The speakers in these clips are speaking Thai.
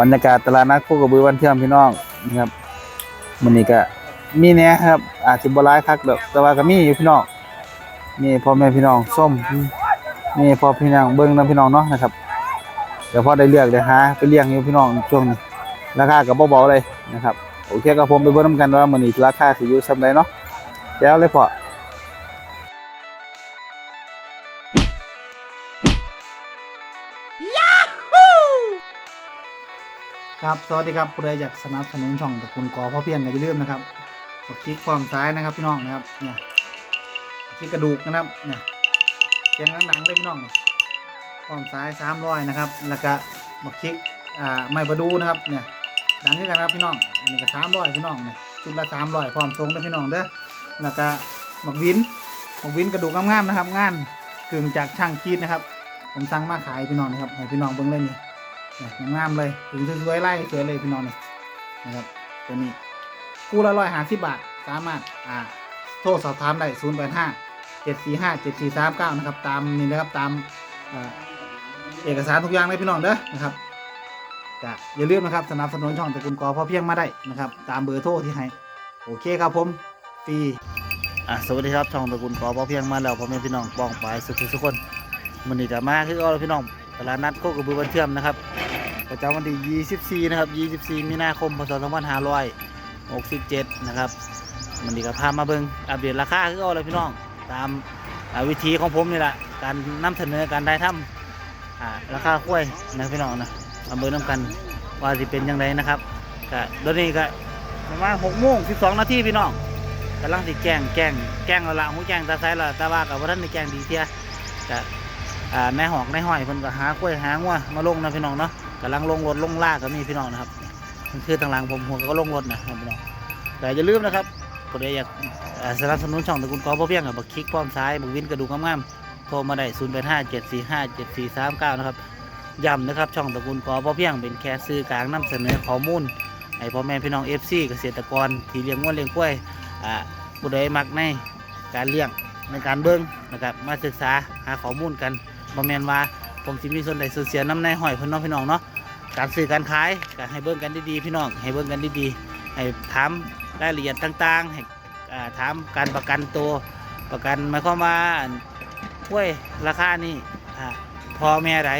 บรรยากาศตลาดนัดโคกระบือวันเที่ยมพี่น้องนะครับมันนี้ก็มีแหน่ครับ อาจจะบร้ายคักดอกแต่ว่าก็มีอยู่พี่น้องมีพ่อแม่พี่น้องส้มมีพ่อพี่น้องเบิ่งนํพี่น้องเนาะนะครับเดี๋ยวพอได้เลือกได้หาไปเลี้ยงอยู่พี่น้องช่วงนี้ราคาก็บ่เบาๆเลยนะครับโอเคครับผมไปเบิ่งนํกันว่ามื้อนี้ราคาสิอยู่ส่ำใดเนาะแล้วเลยพ่อ ครับ สวัสดีครับผู้ใดอยากสนับสนุนช่องตะกูลกอพ่อเพียงก็อย่าลืมนะครับกดคลิกความซ้ายนะครับพี่น้องนะครับเนี่ยคลิกกระดูกนะครับเนี่ยเสียงดังๆเลยพี่น้องความซ้ายสามร้อยนะครับ แล้วก็บักคลิกอ่าไม่ประดูนะครับเนี่ยดังขึ้นกันครับพี่น้องอันนี้ก็สามร้อยพี่น้องเนี่ยชุดละสามร้อยพร้อมทรงด้วยพี่น้องเด้อแล้วก็บักวินบักวินกระดูกงามๆนะครับ งานกึ่งจากช่างคีดนะครับ ผมสั่งมาขายพี่น้องนะครับให้พี่น้องเบิ่งเลยนี่เนี่ย งามเลยถึงสวยๆไล่สวยเลยพี่น้องนี่นะครับตัวนี้คู่ละร้อยหาสิบบาทสามารถอ่าโทรสอบถามได้ศูนย์แปดห้าเจ็ดสี่ห้าเจ็ดสี่สามเก้านะครับ ตามนี่นะครับตามอเอกสารทุกอย่างเลยพี่น้องเด้อนะครับจะอย่าลืมนะครับสนับสนุนช่องตะกูลกอพอเพียงมาได้นะครับ ตามเบอร์โทรที่ให้โอเคครับผมฟรีอ่าสวัสดีครับช่องตะกูลกอพอเพียงมาแล้วพ่อแม่พี่น้องป้องปลายสุขทุกคนมันนี่จะมาคือเอาพี่น้องตลาดนัดโคกระบือบันเทื่อมนะครับ ประจำวันที่ 24 นะครับ 24 มีนาคม พศ 2567 นะครับมันดีกับพามาเบิงอัปเดตราคาคือเอาเลยพี่น้อง ตามาวิธีของผมนี่แหละ การนำเสนอการได้ทำอ่าราคากล้วยนะพี่น้องนะมาเบิงน้ำกันว่าสิเป็นยังไงนะครับก็ตอนนี้ก็ประมาณ6โมง12 นาทีพี่น้องกำลังสิแกล้งแกล้งแกล้งละละหูแกล้งตาไซละต่ว่ากับว่าท่านในแกล้งดีเทียก็อ่าในหอกในห้อยเพิ่นก็หากล้วยหางัวมาลงนะพี่น้องเนาะ กำลังลงรถลงลากก็มีพี่น้องนะครับมันคือทางหลังผมหัวก็ลงรถนะครับพี่น้องแต่อย่าลืมนะครับก็ได้อยากอ่าสนับสนุนช่องตระกูลกอพ่อเพียงกับบักคลิกพร้อมซ้ายบักวินกระดูกงามๆโทรมาได้0 8 5 7 4 5 7 4 3 9นะครับย้ำนะครับช่องตระกูลกอพ่อเพียงเป็นแค่สื่อกลางนำเสนอข้อมูลให้พ่อแม่พี่น้อง FC เกษตรกรที่เลี้ยงงัวนเลี้ยงกล้วยอ่าผู้ใดมักในการเลี้ยงในการเบิ้งนะครับมาศึกษาหาข้อมูลกันบ่แมนว่าผมสิมีส่วนใดส่วนเสียน้ำในหอยพิ่น้องพี่น้องเนาะ การซื้อการขายก็ให้เบิ่งกันดีๆพี่น้องให้เบิ่งกันดีๆให้ถามรายละเอียดต่างๆให้ถามการประกันตัวประกันหมายความว่าห้วยราคานี่พอแม่ได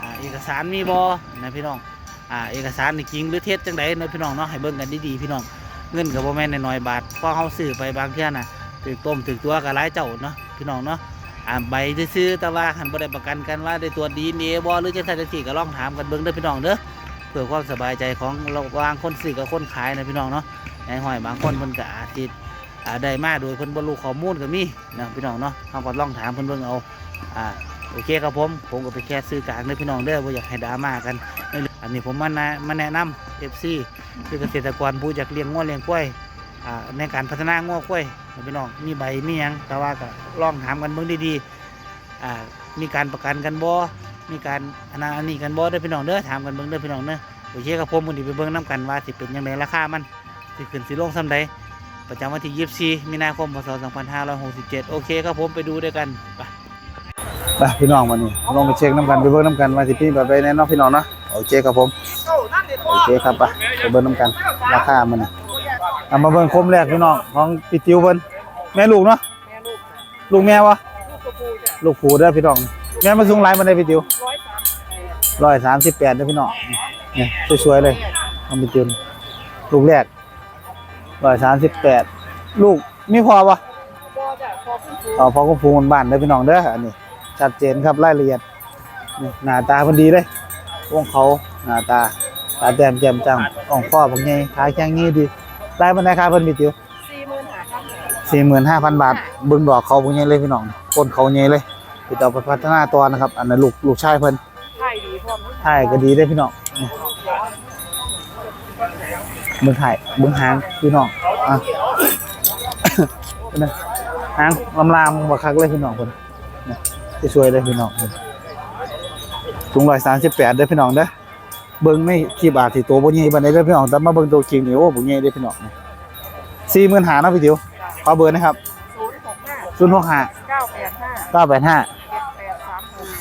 อ่าเอกสารมีบ่นะพี่น้องเอกสารจริงหรือเท็จจังไดนะพี่น้องเนาะให้เบิ่งกันดีๆพี่น้องเงินก็บ่แม่นน้อยบาทพอเฮาซื้อไปบางเทื่อน่ะถึกต้มถึกตัวก็หลายเจ้าเนาะพี่น้องเนาะ อ่าใบซื้อแต่ว่าหันบ่ได้ประกันกันว่าได้ตรวจดีเนบ่หรือจังซั่นจังซี่ก็ลองถามกันเบิ่งเด้อพี่น้องเด้อเพื่อความสบายใจของระหว่างคนซื้อกับคนขายนะพี่น้องเนาะในห้อยบางคนเพิ่นก็อาจสิอ่าได้มาโดยเพิ่นบ่รู้ข้อมูลก็มีนะพี่น้องเนาะเฮาก็ลองถามเพิ่นเบิ่งเอาอ่าโอเคครับผมผมก็ไปแค่ซื้อกลางเด้อพี่น้องเด้อบ่อยากให้ดราม่ากันอันนี้ผมมาแนะมาแนะนำ FC คือเกษตรกรผู้อยากเลี้ยงงัวเลี้ยงกล้วย ในการพัฒนางัวกล้วยพี่น้องมีใบมียังแต่ว่าก็ลองถามกันเบิ่งดีๆมีการประกันกันบ่มีการอันาอันนี้กันบ่เด้อพี่น้องเด้อถามกันเบิ่งเด้อพี่น้องเด้อโอเคครับผมมื้อนี้ไปเบิ่งนํกันว่าสิเป็นยังไงราคามันสิขึ้นสิลงส่ำใดประจำวันที่ 24 มีนาคม พศ 2567 โอเคครับผมไปดูด้วยกันไปไปพี่น้องวันนี้ลองไปเช็คน้ำกันไปเบิ่งน้ำกันว่าสิเป็นแบบใดแน่นาะพี่น้องเนาะโอเคครับผมโอเคครับไปไปเบิ่งน้ำกันราคามันนี่ เอามาเบิ่งคมแรกพี่น้องของพี่ติวเพิ่นแม่ลูกเนาะลูกแม่วะลูกผูเด้อพี่น้องแม่มาสูงหลายมันได้พี่ติวร้อยสามสิบแปดเด้อพี่น้องเนี่ยสวยๆเลยเอาไปติวลูกแรกร้อยสามสิบแปดลูกมีพอปะอ๋อพอก็ฟูมันบ้านเด้อพี่น้องเด้ออันนี้ชัดเจนครับรายละเอียดนี่หน้าตาคนดีเลยวงเขาหน้าตาตาแจ่มแจ่มจังอ่องพ่อผมไงขาแข็งงี้ดี ได้มันได้ค่าเพิ่นพี่ติวสี่หมื่นหาพันบาทสี่หมื่นห้าพันบาทเบิ่งดอกเขาพวกนี้เลยพี่น้องคนเขาเนี้เลยติดต่อไปพัฒนาตัวนะครับ อันนั้นลูกลูกชายเพิ่นไข่ดีพร้อมทั้งถ่ายก็ดีได้อพี่น้องนี่เบิ่งถ่ายเบิ่งหางพี่น้องอะเป็นไงหางลำลามบักคักเลยพี่น้องเพิ่นนี่ที่สวยเลยพี่น้องเพิ่นถุงร้อยสามสิบแปดเด้อพี่น้องเด้อ เบิ่งในคลิปอาจสิตัวบ่ใหญ่ปานใดเด้อพี่น้องแต่มาเบิ่งตัวจริงนี่โอ้บ่ใหญ่เด้อพี่น้องสี่หมื่นหาเนาะพี่ติ๋วขอเบอร์นะครับศูนย์หกห้าศูนย์หกห้าเก้าแปดห้าเก้าแปดห้า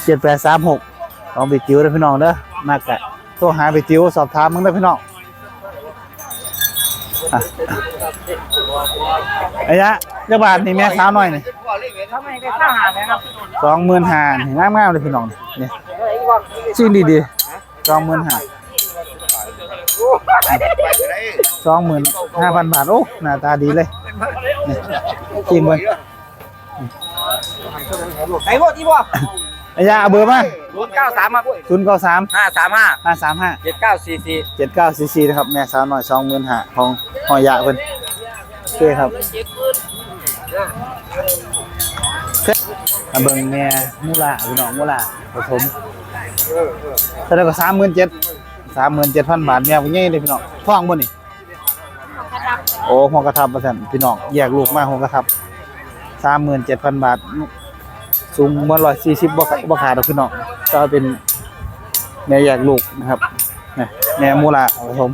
เจ็ดแปดสามหกเจ็ดแปดสามหกลองไปจิ้วเลยพี่น้องเด้อมากกะโทรตัวหาไปติวสอบถามมึงได้อพี่น้องอะไอ้ยะเจ้าบาทนี่แม่สาวหน่อยนี่ทำไมได้ข้าวหาไหมครับสองหมื่นห้านี่งามงามๆเลยพี่น้องนี่ชื่อดีดี สองหมื่นห้าสองหมื่นห้าพันบาท โอ้ หน้าตาดีเลยนี่จริงเว้ยไอ้พวกที่พ่อไอ้ยาเอาเบอร์มาศูนย์เก้าสามครับศูนย์เก้าสามห้าสามห้าห้าสามห้าเจ็ดเก้าสี่สี่เจ็ดเก้าซีซีนะครับ แม่สาวหน่อยสองหมื่นห้าของหอยยะเพิ่นโอเคครับมาเบิ่งแม่มูลาพี่น้องมูลาผสม เท่าไหร่ก็สามหมื่นเจ็ดสามหมื่นเจ็ดพันบาทแม่ผู้ใหญ่เลยพี่น้องท้องบ่นี่โอ้หัวกระทับเปอร์เซ็นต์พี่น้องแยกลูกมาหัวกระทับสามหมื่นเจ็ดพันบาท สูงมาร้อยสี่สิบบ่ขาบ่ขาดหรอกพี่น้องก็เป็นแม่แยกลูกนะครับนี่แม่มูลาผสม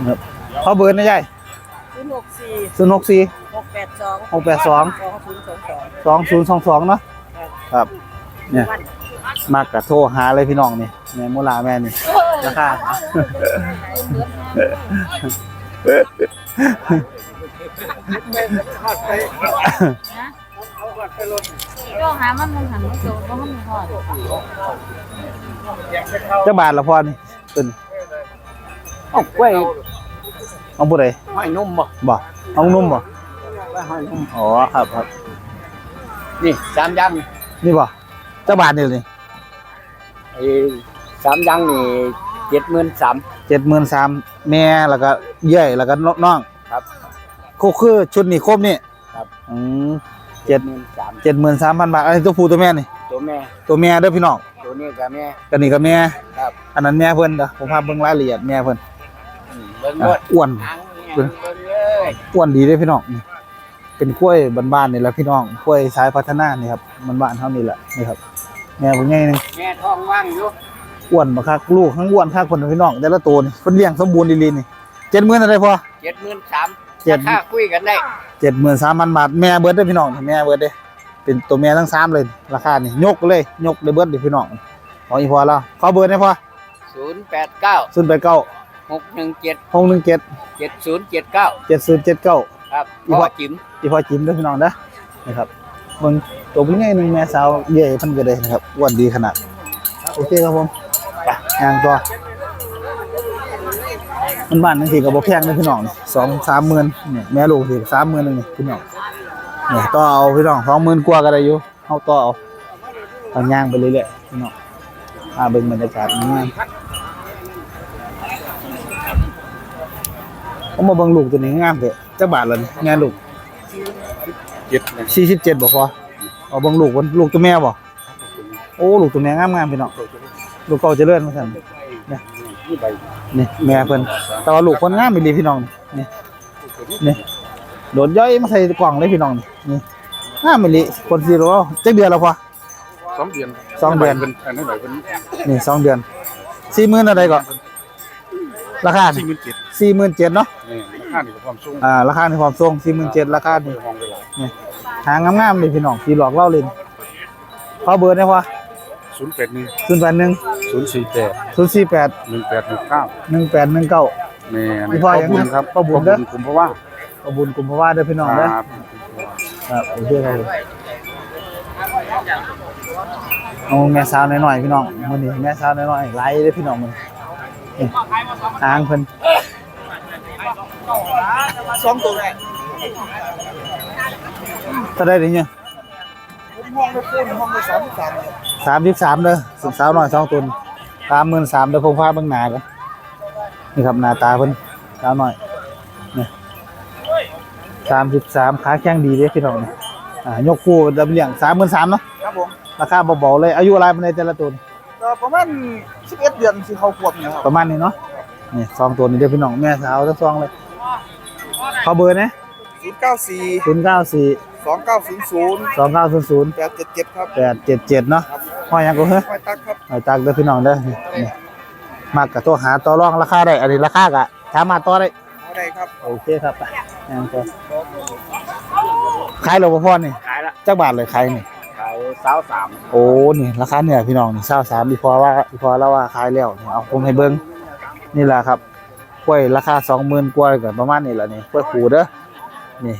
นะครับเขาเบิร์นนะยายศูนย์หกสี่ศูนย์หกสี่หกแปดสองหกแปดสองสองศูนย์สองสองสองศูนย์สองสองเนาะ ครับเนี่ยมากกะโทรหาเลยพี่น้องนี่แม่มูลาแม่นี่ราคาโยหามันมันหันมาโจก็มันหอดเจ้าบาทละพอนี่ตึนโอ้กล้วยเอาบุไดหอยนุ่มบ่บ่เอานุ่มบ่กล้วยหอยนุ่มอ๋อครับครับนี่สามยัง นี่บ่เจ้าบาทนี่นี่ไอ้สามยังนี่เจ็ดหมื่นสาม เจ็ดหมื่นสามแม่แล้วก็เย่ยแล้วก็น้องครับคู่คือชุดนี้ครบนี่ครับ อืมเจ็ดหมื่นสามเจ็ดหมื่นสามพันบาทอันนี้ตัวผู้ตัวแม่นี่ ตัวแม่ ตัวแม่เด้อพี่น้องตัวนี้กับแม่ กันนี่ก็แม่ครับ อันนั้นแม่เพิ่นเด้อผมพาเบิ่งรายละเอียดแม่เพิ่นอืมเบิ่งอะหมดอ้วน หางเนี่ยเบิ่งเลยอ้วนดีเด้อพี่น้องนี่ เป็นกล้วยบ้านๆนี่แหละพี่น้องกล้วยสายพัฒนานี่ครับบ้านๆเฮานี่แหละนี่ครับแม่ผู้ใหญ่นึงแม่ท้องว่างอยู่อ้วนบักคักลูกทั้งอ้วนคักคนพี่น้องแต่ละตัวนี่เพิ่นเลี้ยงสมบูรณ์ดีๆนี่70,000อะไรพอเจ็ดหมื่นสามเจ็ดค่าคุยกันได้73,000บาทแม่เบิดเด้อพี่น้องนี่แม่เบิดเด้เป็นตัวแม่ทั้งสามเลย ราคานี่ยกเลยยกเลยเบิดเด้อพี่น้องของอีพอแล้วขอเบอร์ได้พอศูนย์แปดเก้า089หกหนึ่งเจ็ด617เจ็ดศูนย์เจ็ดเก้า7079ครับอีก พ่ว่าอจิ๋มอีพอจิ้มเด้อพี่น้องเด้อนะครับเบิ่งตัวเป็นไงหนึงแม่สาวใหญ่เพิ่นก็ได้นะครับอ้วนดีขนาดโอเคครับผมไปงานต่อมันบ้านนั่นสิก็บ่แพงเด้อพี่น้องนี่2 3หมื่นเนี่ยแม่ลูกสิ3หมื่นนึงนี่พี่น้องเนี่ยต่อเอาพี่น้อง2หมื่นกว่าก็ได้อยู่เฮาต่อเอาเอาย่างไปเรื่อยๆพี่น้องอ่าเบิ่งบรรยากาศงามผมมาเบิ่งลูกตัวนี้งามเถอะ จักบาทละนี่แม่ลูกเจ็ดนะสี่สิบเจ็ดบ่พอเอาเบังลูกวันลูกตัวแม่บ่โอ้ลูกตัวแม่งามงามๆพี่น้องลูกเก่าเจริญมาสั่นนี่ใบนี่แม่เพิ่นแต่ว่าลูกเพิ่นงามอีหลีพี่น้องนี่นี่โดดย่อยมาใส่กล่องเลยพี่น้องนี่นี่งามอีหลีคนสิรู้จักเดือนแล้วพอ สองเดือนสองเดือนเป็นอันนี้หน่อยเป็นนี่สองเดือนสี่หมื่นอะไรก่อนราคาสี่หมื่นเจ็ดสี่หมื่นเจ็ดเนาะ นี่ราคานี่ก็ความสูงอ่าราคาในความทรงสี่หมื่นเจ็ดราคามีนี่ห้องไปหลายหางงามๆเลยพี่น้องสีหลอกเล่าเลยขอเบอร์ได้พอศูนย์แปดหนึ่งศูนย์แปดหนึ่งศูนย์สี่แปดศูนย์สี่แปดหนึ่งแปดหนึ่งเก้าหนึ่งแปดหนึ่งเก้าแม่พี่พ่อยังไงครับพ่อบุญเด้อคุมเพราะว่าขอบคุญกลุ่มเพราะว่าเด้อพี่น้องเด้อครับครับโอเคครับผมเอาแม่สาวน้อยๆพี่น้องมื้อนี้แม่สาวน้อยๆไล่เด้อพี่น้องมื้อนี้ทางเพิ่น สองตัวแรกเท่าได้เด้เนี่ยผมห้องไม่ขึ้นห้องไม่สามสาม33เด้อสุดสาวน้อยสองตุน33,000เด้อผมพาเบิ่งหน้ากันนี่ครับหน้าตาเพิ่นสาวน้อยนี่33ขาแข็งดีเด้อพี่น้องนี่อ่ายกคู่ดำเลี้ยง33,000เนาะครับผมราคาเบาๆเลยอายุอะไรปานใดแต่ละตัวนี่ก็ประมาณสิบเอ็ดเดือนสิเขาขวบเนี่ยครับประมาณนี้เนาะนี่สองตัวนี้เด้อพี่น้องแม่สาวทั้งสองเลย ขอเบอร์นะศูนย์เก้าสี่ศูนย์เก้าสี่สองเก้าศูนย์ศูนย์สองเก้าศูนย์ศูนย์แปดเจ็ดเจ็ดครับแปดเจ็ดเจ็ดเนาะห้อยหยังก็เฮ้ยห้อยตักครับหอยตักเด้อพี่น้องเด้อนี่นี่มากกับตัวหาต่อรองราคาได้ อันนี้ราคากะถามมาต่อได้เอาได้ครับ โอเคครับไปยังก็ขายหลวงพ่อนี่ขายละจักบาทเลยขายนี่ขายสาวสามโอ้นี่ราคาเนี่ยพี่น้องนี่เศร้าสามอีพอว่าอีพอแล้วว่าขายแล้วนี่เอาผมให้เบิ้งนี่แหละครับ กล้วยราคาสองหมื่นกว่าก็ประมาณนี้แหละนี่กล้วยขูเด้อนี่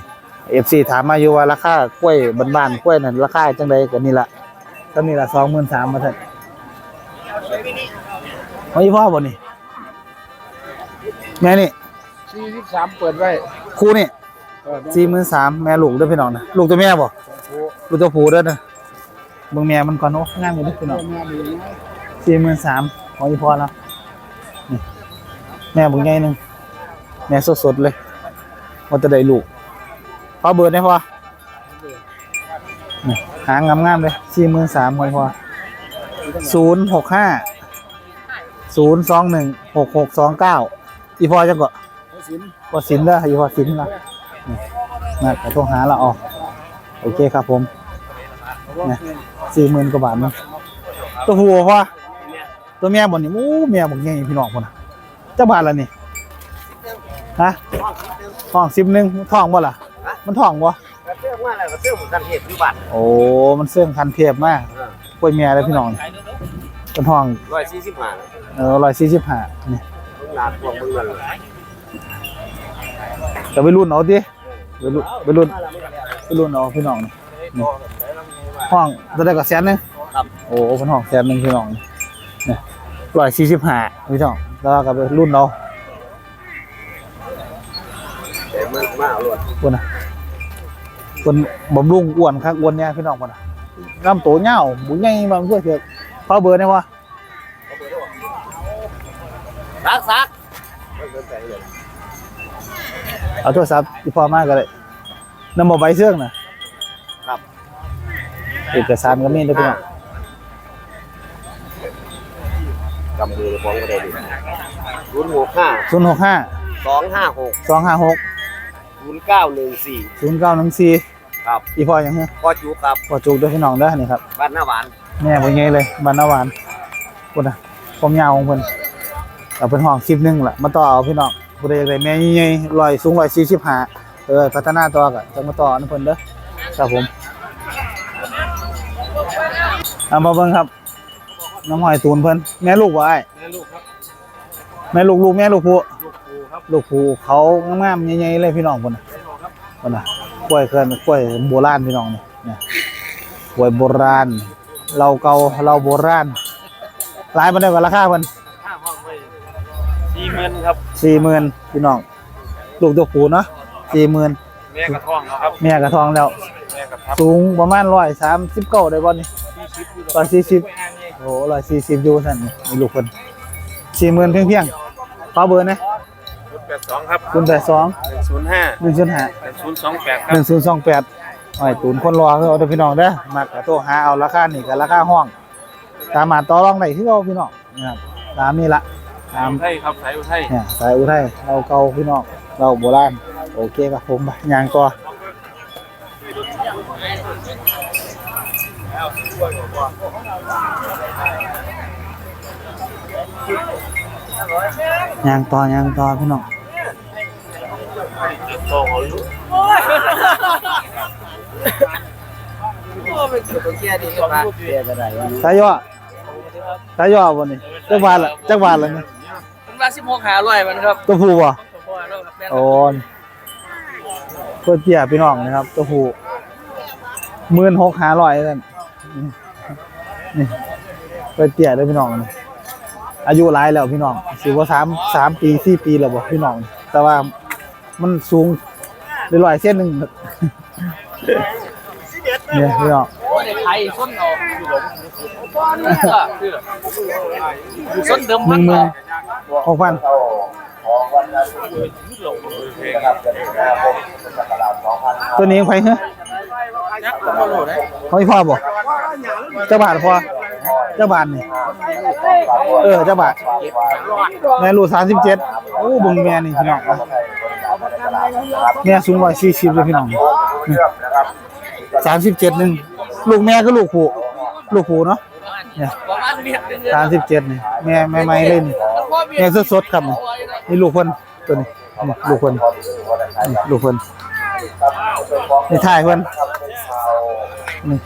เอฟซีถามมาอยู่ว่าราคากล้วยบ้านๆกล้วยนั่นราคาจังใดก็นี่ละก็นี่ละสองหมื่นสามมาเถอะเอาอีพ่อบ่นี่แม่นี่สี่สิบสามเปิดไว้ครูนี่เออสี่หมื่นสามแม่ลูกเด้อพี่น้องนะลูกตัวแม่บ่ลูกตัวผู้เด้อนะเบิ่งแม่มันก่อนโอ้งามอยู่เด้อพี่น้องสี่หมื่นสามของอีพอแล้วนี่ แม่บุญใหญ่หนึ่งแม่สดๆเลยว่าจะได้ลูกพอเบิดได้พอหางงามๆเลยสี่หมื่นสามของอีพอศูนย์หกห้าศูนย์สองหนึ่งหกหกสองเก้าอีพอจะก็ก็สินเด้ออีพอสินละนี่นะขอโทรหาเราออกโอเคครับผมนะสี่หมื่นกว่าบาทนะตัวผู้บ่พอตัวเมียบ่นี่มู้เมียบ่ใหญ่พี่น้องพุ่นน่ะ เจ้าบ้านละนี่ฮะท้องสิบหนึงท้องบ่ล่ะ มันท้องบ่กระเตื้องมาแล้วกระเตื้องผมกันเหตุอยู่บ้านโอ้ มันเสื่องคันเทพมากกล้วยเมียเลยพี่น้องนี่เป็นท้องร้อยสี่สิบห้าเออ145นี่ต้องนาพวกมึงนั่นเลยจะไปรุ่นเอาติไปรุ่นไปรุ่นไปรุ่นเอาพี่น้องนี่นี่ห้องจะได้ก็แสนหนึงครับโอ้เป็นห้องแสนหนึงพี่น้องนี่นี่145พี่น้อง แล้วก็ไปรุ่นเอาแต่มันมาเอารถคนน่ะคนบำรุงอ้วนคักอ้วนเนี่ยพี่น้องคนน่ะลำโตเหี่ยวบุญใหญ่บางเพื่อเถือกพอเบอร์ได้วะซักซักเอาโทรศัพท์ที่พอมากก็เลยนำมาใบเสื่องน่ะครับ เอกสารก็มีเด้อพี่น้อง กำมือของก็ได้ดีศูนย์หกห้าศูนย์หกห้าสองห้าหกสองห้าหกศูนย์เก้าหนึ่งสี่ศูนย์เก้าหนึ่งสี่ครับอีพอยังไงพ่อจูครับพอจุกเด้วยพี่น้องเด้อนี่ครับบ้านหน้าหวานแม่บุญใหญ่เลยบานนาหวานคนน่ะความยาวของเพิ่นเอาเป็นห้องคลิปหนึงล่ะมาต่อเอาพี่น้องผู้ใดอยากได้แม่ใหญ่ๆร้อยสูงร้อยสี่สิบห้าเออพัฒนาต่อก็จะมาต่ออันเพิ่นเด้อครับผมเอามาเบิ่งครับ น้ำหอยตูนเพิ่นแม่ลูกบ่อ้ายแม่ลูกครับ แม่ลูกลูกแม่ลูกผู้ลูกปูครับลูกผู้เขางามๆใหญ่ๆเลยพี่น้องเพิ่นน่ะเพิ่นน่ะกล้วยเคินกล้วยโบราณพี่น้องนี่เนี่ยกล้วยโบราณ เราเก่าเราโบราณหลายปานใดกว่าราคาเพิ่นห้าห้องไว้สี่หมื่นครับ40,000พี่น้องลูกตัวผู้เนาะ40,000แม่กระท่องเขาครับแม่กระทองแล้ว แม่กระทับสูงประมาณ139ได้บ่นี่สี่สิบ อยู่140โอ้ร้อยสี่สิบยูสั่นนี่มีลูกคนสี่หมื่นเพียงเพียงขอเบอร์นะชุดแปดสองครับคุณแปดสองหนึ่งศูนย์ห้าหนึ่งศูนย์ห้าหนึ่งศูนย์สองแปดคหรับนึ่งศูนย์สองแปดหอยตูนคนรอคือเอาเด้อพี่น้องเด้อมากระโตหาเอาราคานี่กับราคาห้อง ตามมาต่อรองได้คือเอาพี่น้องนะครับตามนี่ละตามไทยครับสายอุทัยเนี่ยสายอุทัยเราเก่าพี่น้องเราโบราณโอเคครับผมไปยางต่อ ยางต่อยางต่อพี่น้องโตเขาอยู่โอ้เป็นตัวเกียร์ดีกว่าเกียร์อะไรวะสายย่อสายย่อบ่นี่จักบาทละจักบาทละนี่มันว่าสิบหกหาร้อยมันครับตัวผู้บ่พอแล้วครับแม่นโอนตัวเตี้ยพี่น้องนะครับตัวผู้หมื่นหกห้าร้อยนั่นนี่ตัวเตี้ยเด้อพี่น้องนี่ อายุหลายแล้วพี่น้องสิว่าสามสามปีสี่ปีแล้วบ่พี่น้อง แต่ว่ามันสูงได้ร้อยเส้นหนึ่งเนี่ยพี่น้องว่าในไทยส้นเอาส้นเดิมหพันหมื่นหกพันตัวนี้ใครเหรอเขาไม่พอบ่เจ้าบาทพอ เจ้าบาทนี่เออเจ้าบาทแม่ลูกสามสิบเจ็ดโอ้เบึงแม่นี่พี่น้องอะแม่สูงร้อยสี่สิบเลยพี่น้องสามสิบเจ็ดหนึ่งลูกแม่ก็ลูกผู้ลูกผู้เนาะเนี่ยประมาณเมียนึงสามสิบเจ็ดนี่แม่แม่ไม่เล่นแม่สดๆครับนี่นี่ลูกคนตัวนี้นี่ลูกคนนี่ลูกคนนี่ถ่ายคนนี่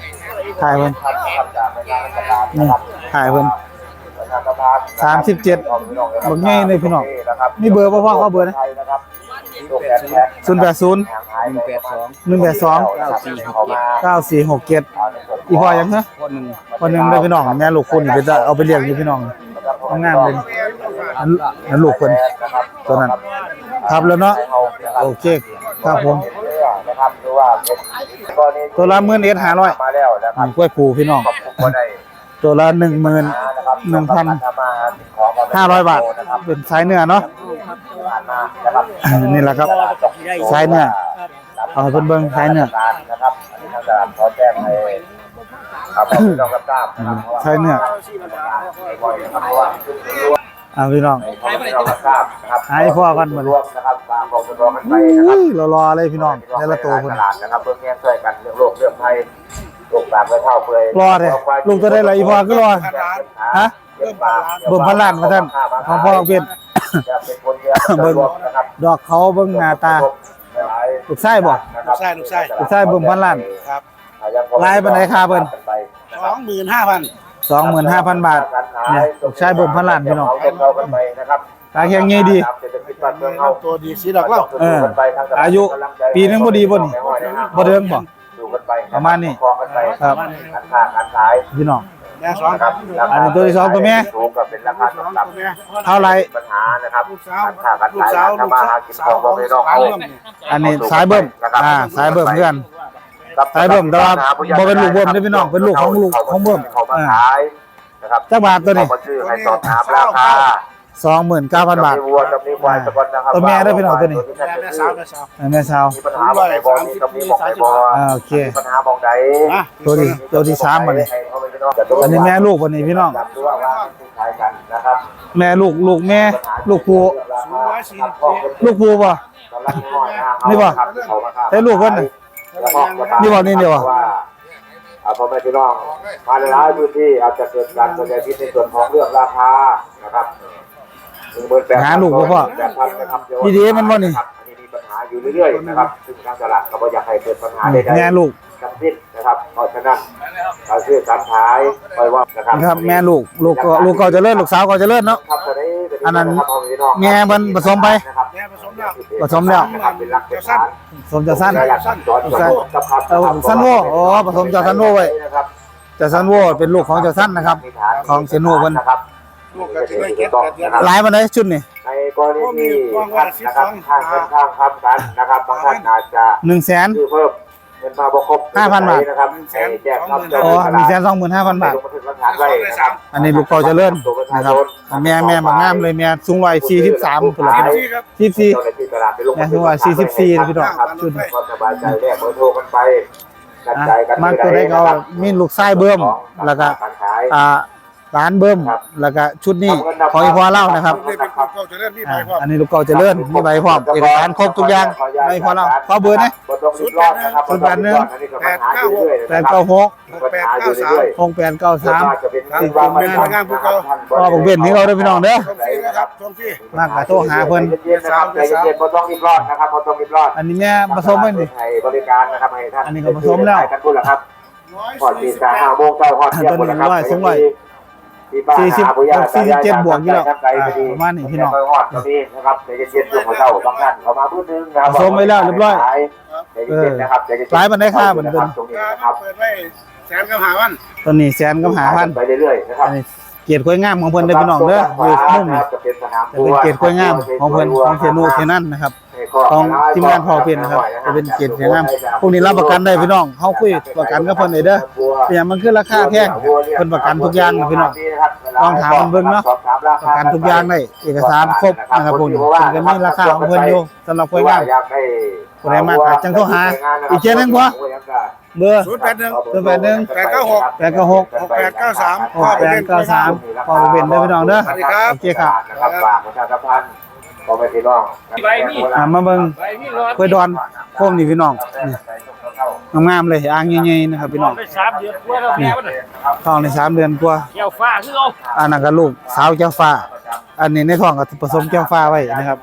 ถ่ายเพิ่น นี่ถ่ายเพิ่น สามสิบเจ็ดบักง่ายเลยพี่น้องมีเบอร์บ่พ่อเขาเบอร์นะ ศูนย์แปดศูนย์หนึ่งแปดสองหนึ่งแปดสองเก้าสี่หกเจ็ดเก้าสี่หกเจ็ดอีพ่อยังฮะคนหนึ่งวันหนึ่งได้พี่น้องแม่ลูกคุณนี่ไปเอาไปเลี้ยงอยู่พี่น้องงามเลยนั่นนั่นลูกคนตัวนั้นครับแล้วเนาะโอเคครับผม นะครับดูว่าเป็นกรณีตัวละหมื่นเอ็ดห้าร้อยมาแล้วนะครับกล้วยผูพี่น้องขอบคุณก็ได้ตัวละหนึ่งหมื่นนะครับหนึ่งพันทำมาของมาห้าร้อยบาทนะครับเป็นสายเนื้อเนาะผ่านมานะครับนี่แหละครับสายเนื้อเอาให้เพิ่นเบิ่งสายเนื้อการนะครับอันนี้ทางการขอแจ้งให้ครับผมพี่น้องรับทราบนะครับเพราะว่าสายเนื้อบ่อยนะครับ เพราะว่าเอาพี่น้องให้พี่น้องรับทราบนะครับให้พ่อกันหมดรวมนะครับวางของรวมกันไปนะครับอุ้ยรอๆเลยพี่น้องแต่ละตัวคพุ่นตลาดนะครับเพื่อแง่ช่วยกันเรื่องโรคเรื่องภัยโรคตามไม่เท่าเปื่อยรอเด้ลูกตัวได้ละอีพ่อคือรอฮะเบิ่งพันล้านมาท่านของพ่อเพียนเบิ่งดอกเขาเบิ่งหน้าตาลูกชายบ่ลูกชายลูกชายลูกชายเบิ่งพันล้านครับลายปานใดค่าเพิ่น สองหมื่นห้าพันบาทเนี่ยลูกชายเบิ่งพันล้านพี่น้องตาแข็งใหญ่ดีตัวดีสีดอกเล่าเอออายุปีนึงบ่ดีบ่นี่บ่เทิงบ่ประมาณนี้ครับพี่น้องแม่สองนะครับอันนี้ตัวที่สองตัวแม่เท่าไรลูกสาวลูกสาวลูกสาวอันนี้สายเบิ่มอ่าสายเบิ่มเพื่อน สายเบิ่มแต่ว่าบ่เป็นลูกเบิ่มเด้อพี่น้องเป็นลูกของลูกของเบิ่มเขามาขายนะครับจักบาทตัวนี้เขามาชื่อให้สอบถามราคา29,000บาทจะมีวัวจะมีควายสะกดนะครับตัวแม่ด้วยพี่น้องตัวนี้แม่แม่สาวแม่สาวแม่สาวมีปัญหาบ่ไหนบ่มีกับมีบอกไหนบ่อ่าโอเคมีปัญหาบอกใดอะตัวที่ตัวที่สามบัดนี้อันนี้แม่ลูกวันนี้พี่น้องดูว่าว่าขายกันนะครับแม่ลูกลูกแม่ ลูกผูสูงร้อยสี่สิบเจ็ดลูกผูบ่นี่บ่ครับใช่ลูกเพิ่นน่ะ นี่บ่นี่เดียวอะว่าอ่าพ่อแม่พี่น้องมาหลายๆพื้นที่อาจจะเกิดการเข้าใจผิดในส่วนของเรื่องราคานะครับ18,000หาลูกบ่พ่อ8,000นะครับเยวดีๆมันบ่นี่ครับอันนี้มีปัญหาอยู่เรื่อยๆนะครับซึ่งทางตลาดก็บ่อยากให้เกิดปัญหาใดๆแม่ลูก ทั้งสิ้นนะครับเพราะฉะนั้นการซื้อการขายคอยว่านะครับนะครับแม่ลูกลูกก็ลูกก็เจะเลิศลูกสาวก็เจะเลิศเนาะครับตัวนี้อันนั้นะครับพ่อพี่น้องแม่เพิ่นผสมไปนะครับแม่ผสมแล้วผสมแล้วนะครับเป็นหลักเป็นฐานผสมจะสั้นหลักจอดสั้นเออสั้นโว้อ๋อผสมจากสั้นโว้ไว้นะครับจะสั้นโวเป็นลูกของเจ้าสั้นนะครับ ของเสียหนูเพิ่นนะครับลูกก็จะได้เก็บแปดเดือนหลายมันได้ชุดนี่ในกรณีที่ท่านนะครับข้างกันข้างครับกันนะครับบางท่านอาจจะหนึ่งแสนซื้อเพิ่ม เงินมาบ่ครบ5,000บาท นะครับให้แจ้งครับอ๋อหนึ่งแสนสองหมื่นห้าพันบาท ลงบันทึกหลักฐานไว้นะครับอันนี้ลูกเก่าเจริญนะครับแม่แม่บางงามเลยแม่สูงร้อยสี่สิบสามคนละสิพี่บน้องสี่ครับสี่สี่ เจ้าหน้าที่ตลาดไปลงแม่สูงร้อยสี่สิบสี่พี่น้องชุดนี้ ความสบายใจแลกเบอร์โทรกันไปกันอะใจกันมันตัวได้ก็มีลูกไส้เบิ่มแล้วก็การขายอ่า ร้านเบิ่มแล้วก็ชุดนี้ของอีพอเล่านะครับนี่เป็นความเข้าใจเรื่องนี่ไปอ่าพ่ออันนี้ลูกเก่าเจริญมีใบพร้อมเอกสารครบทุกอย่างในพอเล่าขอเบอร์นะบ่ต้องรีบร้อนนะครับศูนย์แปดหนึ่งอัก็ปัญหาอยู่รื่อยๆแปดเก้าหกปัญหาอยู่เรื่อยๆหกแปดเก้าสามจะเป็นที่ว่าไม่ทำงานพวกเขาพ่อผมเป็นที่เราเด้อพี่น้องเด้อชมฟรีนะครับชมฟรีมากกว่าโทรหาเพิ่นใจเย็นๆนะครับใจเย็นๆบ่ต้องรีบร้อนนะครับบ่ต้องรีบร้อนอันนี้แม่ผสมไว้นี่ให้บริการนะครับให้ท่านอันนี้ก็ผสมแล้วกันพูดแล้วครับร้อยก่อนสี่ตีสิบสามแปห้าดโมงเช้าฮอดเที่ยงหมดแล้วครับตัวนี้ร้อย สองร้อยที่บ้านสี่สิบหาผู้ย่าสี่สิบเจ็ดตายายบวกอยู่แล้วทางไกลก็ดีประมาณนี้พี่น้องค่อยฮอดก็ดีนะครับใจเย็นๆช่วงเช้าบางท่านเขามาพูดนึงนะครับผสมไว้แล้วเรียบร้อยใจเย็นๆนะครับใจเย็นๆหลายปานใดครับมันเป็นตรงนี้คนะครับเปิดไว้แสนกับหาวันตัวนี้แสนกับหาพันไปเรื่อยๆนะครับอันนี้ เกียรติกล้วยงามของเพิ่นเด้อพี่น้องเด้ออยู่มุมนี่จะเป็นสนามจะเป็นเกียรติกล้วยงามของเพิ่นของเสียนูเสียนั่นนะครับ ของทีมงานพอเป็นนะครับจะเป็นเกียรติเสียงามพวกนี้รับประกันได้พี่น้องเฮาคุยประกันกับเพิ่นได้เด้อเป็นหยังมันคือราคาแพงเพิ่นประกันทุกอย่างนะพี่น้องลองถามมันเบิ่งเนาะประกันทุกอย่างได้เอกสารครบนะครับพวกนี้เพิ่นก็มีราคาของเพิ่นอยู่สำหรับกล้วยงามผู้ใดมากก็จังโทรหาอีกเที่ยหนึ่งบ่ เบอร์ ศูนย์แปดหนึ่งศูนย์แปดหนึ่ง แปดเก้าหกแปดเก้าหกหกแปดเก้าสามหกแปดเก้าสามพอเป็นเด้อพี่น้องเด้อสวัสดีครับ โอเคครับนะครับฝากประชาสัมพันธ์พ่อแม่พี่น้องอ่ามาเบิ่งไปนี่รอดกล้วยดอนโคมนี่พี่น้องนี่งามๆเลยอ่างใหญ่ๆนะครับพี่น้องไปสามเดือนกว่าแล้วแม่มันท้องในสามเดือนกว่า เกี่ยวฟ้าคือเอาอันนั้นก็ลูกสาวแก้วฟ้า อันนี้ในท้องก็ผสมแก้วฟ้าไว้นะครับ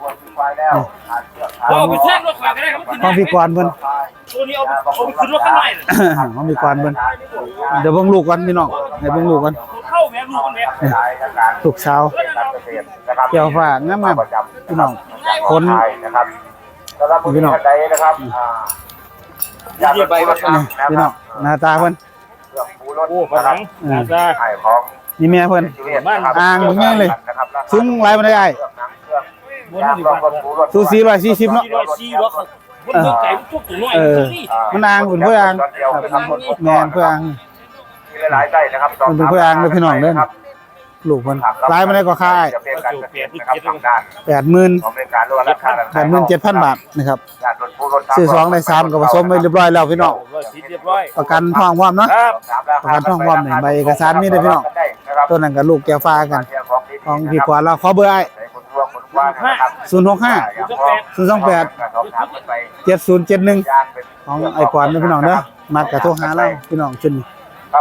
โอ้ไปแทงรถข่อยก็ได้ครับมันของพี่กรเพิ่น ตัวนี้เอาเอาไปขึ้นรถกันหน่อยเขามีก่อนเบิ่งเดี๋ยวเบิ่งลูกก่อนพี่น้องให้เบิ่งลูกก่อนเข้าแม่ลูกมันแม่หลายทางการลูกสาวการเกษตรนะครับเกี่ยวฟ้างามประจำๆพี่น้องคนไทยนะครับสำหรับผู้ที่ท่านใดนะครับอ่าอยากจะไปวัดนี่พี่น้องหน้าตาเพิ่นเครื่องปูรถโอ้มาหลังน่าจะไข่ของนี่แม่เพิ่นชีวิตนะครับอ่างมันง่ายเลยนะครับสูงหลายปานใดอ้ายเครื่องน้ำเครื่องยางรองรถปูรถสูสี140เนาะสี่ร้อยสี่ร้อย ครับมันเมืองไก่มันจุกตัวน้อยเออ นี่มันอ่างเป็นเพื่ออ่างครับแม่นเพื่ออ่างมีหลายๆไส้นะครับมันเป็นเพื่ออ่างเลยพี่น้องเด้อครับลูกเพิ่นหลายปานใดก็ค่าอ้ายจะเป็นการเกษตรนะครับทางด้าน80,000ของเป็นการลดราคา87,000บาทนะครับการลดผู้ลดซื้อสองได้สามก็ผสมไว้เรียบร้อยแล้วพี่น้องร้อยสี่เรียบร้อยประกันทองพร้อมเนาะครับประกันทองความหนึ่งใบเอกสารมีด้วยพี่น้องตัวนั้นกับลูกแก้วฟ้ากัน ของพี่กวาดเราขอเบอร์ไอ้ ศูนย์หกห้าศูนย์สองแปดเจ็ดศูนย์เจ็ดหนึ่งของไอ้กวาดนะพี่น้องเด้อมากระโทรหาเราพี่น้องชุดนี้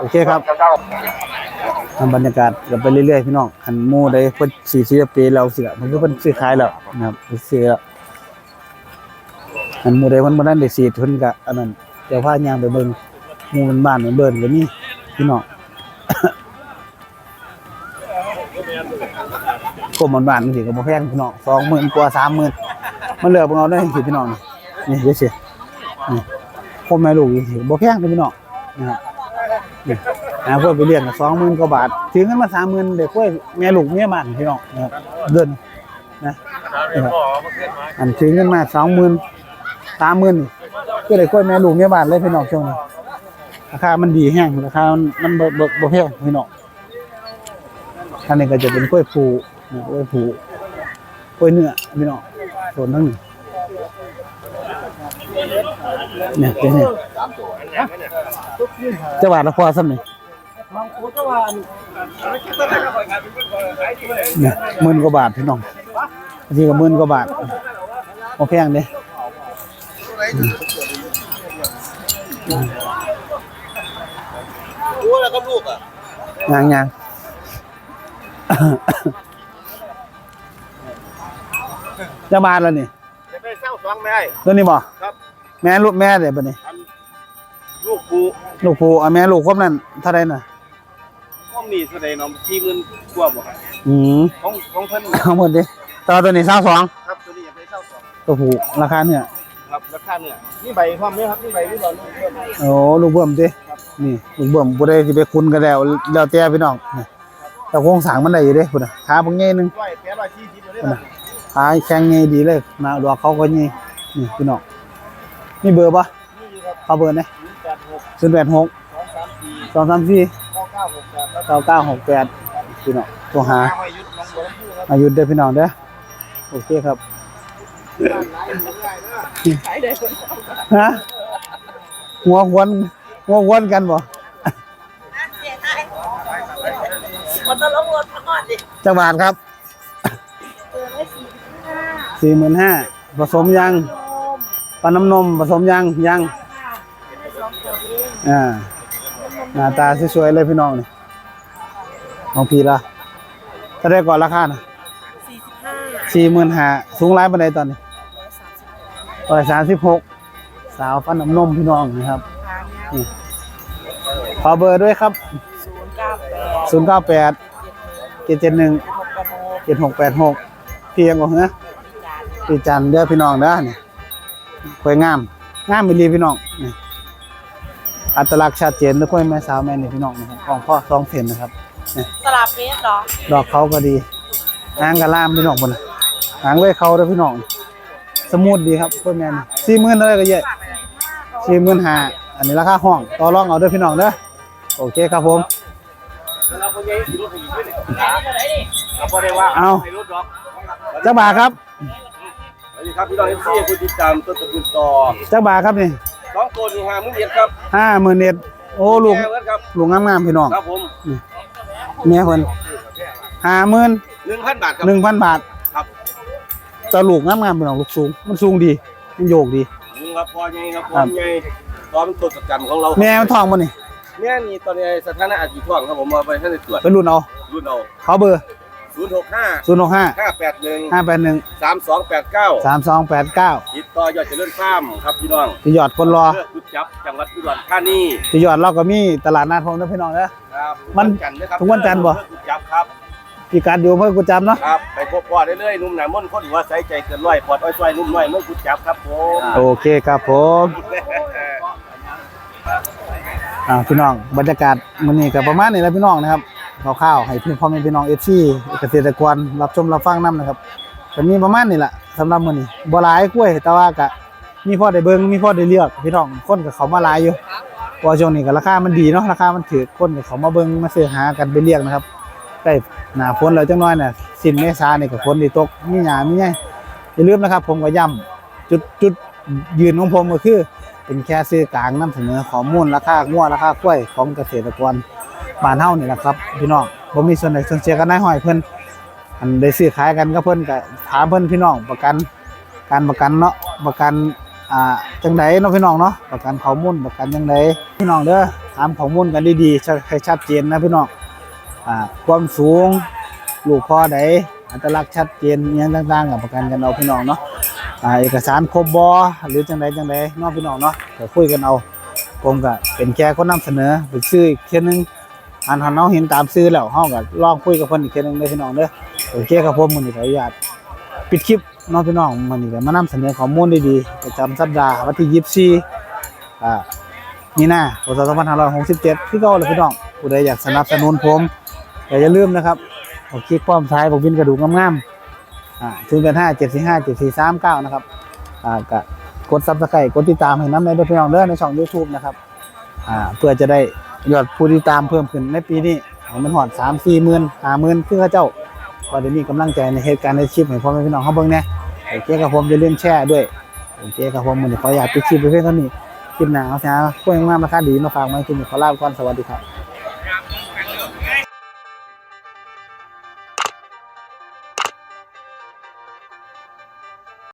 โอเคครับทำบรรยากาศกันไปเรื่อยๆพี่น้องหันหมู่ได้เพิ่นสี่สิบปีแล้วเสือมันก็เพิ่นซื้อขายแล้วนะครับซื้อแล้วหันหมู่ใดเพิ่นบ่ทันได้สีดเพิ่นก็อันนั้นเดี๋ยวพาย่างไปเบิ่งหมู่มันบ้านมันเบิ่นก็มีพี่น้อง กลมบ้านๆจังซี่ก็บ่แพงพี่น้อง20,000กว่า30,000มันเหลือเบิ่เอาได้สิพี่น้องนี่เดี๋ยวสินี่คมแม่ลูกจังซี่บ่แพงพี่น้องนะครับนะเพื่อไปเลี้ยงสองหมื่นกว่าบาทถึงกันมาสามหมื่นเด็กกล้วยแม่ลูกเมียบ้านพี่น้องนะครับเดินนะนะครับอันถึงกันมาสองหมื่นสามหมื่นก็ได้กล้วยแม่ลูกเมียบ้านเลยพี่น้องช่วงนี้ราคา มันดีแห้งราคา มันมันบ่บ่แพงพี่น้องอันนี้ก็จะเป็นกล้วยผู นะกล้วยผูกล้วยเนื้อพี่น้องส่วนทั้งนี้เนี่ยเป็นเนี่ยจะบาทละพอซ้ำนี่เนี่ยหมื่นกว่าบาทพี่น้องบางทีก็หมื่นกว่าบาทโอแพงเด้ยังยัง จะบาทแล้วนี่จะได้เศร้าสองไม่ได้ ตัวนี้บ่ครับ แม่ลูกแม่เด้บ่นี่ลูกปูลูกผู้เอาแม่ลูกครบนั่นเท่าใดน่ะ ห้องนี้เท่าใดเนาะสี่หมื่นกว่าบ่ครับอืมของของเพิ่นเอาหมดดิต่อตัวนี้22ครับตัวนี้อยากได้เศร้าสองตัวผู้ราคาเนี่ย ครับราคาเนี่ยนี่ใบความเนี่ยครับนี่ใบนี่บอลลูกเพิ่นโอ้ลูกเบิ่มดินี่ลูกเบิ่มบ่ได้สิไปคุณกันแล้ว แล้วแต่พี่น้องนี่แต่โครงสร้างมันได้อยู่เด้พุ่นน่ะขาบ่ใหญ่หนึงร้อยแปดร้อยสี่สิบเลยพุ่นน่ะ ขาแข็งใหญ่ดีเลยหน้าดอกเขาก็ใหญ่นี่พี่น้องมีเบอร์บ่นี่อยู่ครับขอเบอร์หน่อยศูนย์แปดหก086สองสามสี่234เก้าเก้าหกแปดครับ9968พี่น้องโทรหาห้อยยุทธน้องบัวลำพูครับอายุเด้อพี่น้องเด้อโอเคครับฮะหัวควนหัวควนกันบ่มันต้องลงรถมาก่อนดิจักบาทครับเปิดไว้สี่ห้า สี่หมื่นห้าผสมยังปลาน้ำนมผสมยังยังอ่าหน้าตาสวยๆเลยพี่น้องนี่ของพี่ละถ้าได้ก่อนราคานะสี่สิบห้าสี่หมื่นห้าสูงร้ายปานใดตอนนี้ร้อยสามสิบร้อยสามสิบหกสาวฟันน้ำนมพี่น้องนะครับเนี้ยขอเบอร์ด้วยครับศูนย์เก้าแปดศูนย์เก้าแปดเจ็ดเจ็ดหนึ่งกแปดหกเจ็ดหกแปดหกพี่ยังบอกเหรอ พี่จันเด้อพี่น้องเด้อนี่ควยงามงามไปรีพี่น้องนี่อัตลักษณ์ชัดเจนแล้วค่อยแม่สาวแม่นี่พี่น้องนะครับของพ่อสองเซนนะครับตลับเมตรเหรอดอกเขาก็ดีหางกระล่ามพี่น้องบนน่ะหางไว้เขาเด้อพี่น้อง สมูทดีครับเพื่อนแม่นสี่หมื่นอะไรก็เยอะสี่หมื่นห้าอันนี้ราคาห้องต่อรองเอาเด้อพี่น้องเด้อโอเคครับผมเราคนใหญ่ขี่รถไปอยู่ด้วยนี่เราบ่ได้ว่าเอาให้รถดอกจักบาทครับสวัส ดีครับพี่น้องเอฟซีผู้ติดตามต้นตระกูลต่อจักบาทครับนี่สองตัวนี่ห้ามื้อเย็นครับห้าหมื่นเอ็ดโอ้ลูกแก้วครับลูกงามๆพี่น้องครับผมเมียเพิ่นห้าหมื่นหนึ่งพันบาทครับ หนึ่งพันบาทครับต่อลูกงามๆพี่น้องลูกสูง มันสูงดี มันโยกดีนี่ครับพอไงครับพอไงตอนเป็นตัวประกันของเราแม่มันท้องบ่นี่แม่นี่ตอนนี้สถานะอาชีพท่องครับผมมาไปท่านได้ตรวจเป็นรุ่นเอารุ่นเอาขอเบอร์ ศูนย์หกห้า0 6 5ห้าแปดหนึ่ง5 8 1สามสองแปดเก้า3 2 8 9ติดต่อยอดเจริญฟาร์มครับพี่น้องพี่ยอดคนรอเพื่อกุดจับจังหวัดอุดรธานีพี่ยอดเราก็มีตลาดนัดผมนะพี่น้องเด้อครับวันจันทร์นะครับทุกวันจันทร์บ่เพื่อกุดจับครับพี่การอยู่อำเพื่อกูจำเนาะครับไปพบพ่อได้เลยหนุ่มหนามนต์คนหัวใสใจเกินร้อยปอดอ้อยซอยนุ่มน้อยเมื่อกุดจับครับผมโอเคครับผมอ่าพี่น้องบรรยากาศมื้อนี้ก็ประมาณนี้แหละพี่น้องนะครับ คร่าวๆให้พี่พ่อแม่พี่น้อง FC เกษตรกรรับชมรับฟังนํนะครับก็มีประมาณนี้ล่ะสำหรับมื้อนี้บ่หลายกล้วย แต่ว่าก็มีพ่อได้เบิ่งมีพ่อได้เลือกพี่น้องคนก็เขามาหลายอยู่เพราะช่วงนี้ก็ราคามันดีเนาะราคามันถูกคนก็เขามาเบิ่งมาซื้อหากันไปเลี้ยงนะครับใกล้หน้าฝนแล้วจังน้อยน่ะสิ้นเมษานี่ก็ฝนสิตกมีหญ้ามีหยังอย่าลืมนะครับ ผมก็ย้ำจุดจุดยืนของผมก็คือ เป็นแค่ซื้อกลางนำเสนอข้อมูลราคางัวราคากล้วยของเกษตรกร บ้านเฮานี่แหละครับพี่น้องบ่มีส่วนใดส่วนเสียกันนายห้อยเพิ่นอันได้ซื้อขายกันก็เพิ่นก็ถามเพิ่นพี่น้องประกันการประกันเนาะประกันอ่าจังไดเนาะพี่น้องเนาะประกันข้อมูลประกันจังไดพี่น้องเด้อถามข้อมูลกันดีๆให้ชัดเจนนะพี่น้องอ่าความสูงลูกพ่อใดอัตลักษณ์ชัดเจนอิหยังต่างๆกับประกันกันเอาพี่น้องเนาะอ่าเอกสารครบบอหรือจังใดจังใดเน้องพี่น้องเนาะเดี๋ยวคุยกันเอาผมก็เป็นแค่คนนำเสนอไปซื้ออีกเทียนึง อันหันเนาเห็นตามซื้อแล้วเฮาก็ลองคุยกับเพิ่นอีกเทีนึงเด้อพี่น้องเด้อโอเคครับผมมื้อนี้ขออนุญาตปิดคลิปน้องพี่น้องมื้อนี้ก็มานำเสนอข้อมูลดีๆประจำสัปดาห์วันที่24อ่ามีนาพศ2567คือเก่าเลยพี่น้องผู้ใดอยากสนับสนุนผมก็อย่าลืมนะครับเอาคลิปพร้อมท้ายผมวินกระดูกงามๆอ่าถึงเป็นห้าเจ็ดสี่ห้าเจ็ดสี่สามเก้านะครับอ่ากดซับสไครต์กดติดตามให้น้ำในเด้อพี่น้องเด้อในช่อง YouTube นะครับอ่าเพื่อจะได้ ยอดผู้ติดตามเพิ่มขึ้นในปีนี้มันหอดสามสี่หมื่นห้าหมื่นคือเขาเจ้าก็ได้มีกำลังใจในเหตุการณ์ในคลิปให้พ่อแม่พี่น้องเขาเบิ่งเน่โอเคกับผมจะเลื่อนแช่ด้วยโอเคกับผมมันขออยากปิดคลิปไปเพื่อนเท่านี้คลิปหนาเอาชนะพวกยังมากราคาดีมาฝากมาคลิปนี้ขอลาไปก่อนสวัสดีครับ